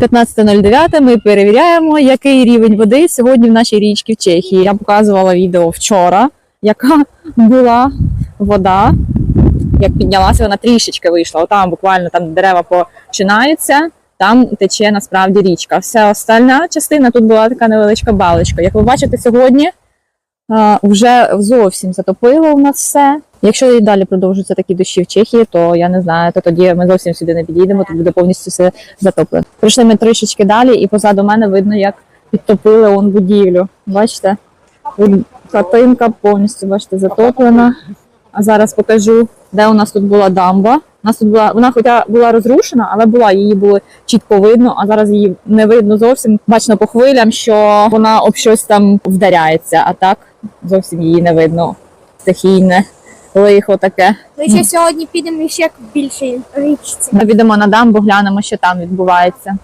15.09 ми перевіряємо, який рівень води сьогодні в нашій річці в Чехії. Я показувала відео вчора, яка була вода. Як піднялася, вона трішечки вийшла. Отам буквально там дерева починаються, там тече насправді річка. Вся остальна частина тут була така невеличка балочка. Як ви бачите, сьогодні а, вже зовсім затопило у нас все. Якщо і далі продовжуються такі дощі в Чехії, то я не знаю, то тоді ми зовсім сюди не підійдемо, тут буде повністю все затоплено. Прийшли ми трішечки далі, і позаду мене видно, як підтопили он будівлю. Бачите? Хатинка повністю бачите, затоплена. А зараз покажу, де у нас тут була дамба. У нас тут була вона, хоча була розрушена, але була її було чітко видно. А зараз її не видно зовсім. Бачно по хвилям, що вона об щось там вдаряється, а так зовсім її не видно. Стихійне лихо таке. Ми ще сьогодні підемо ще більше річці. Ми підемо на дамбу, глянемо, що там відбувається.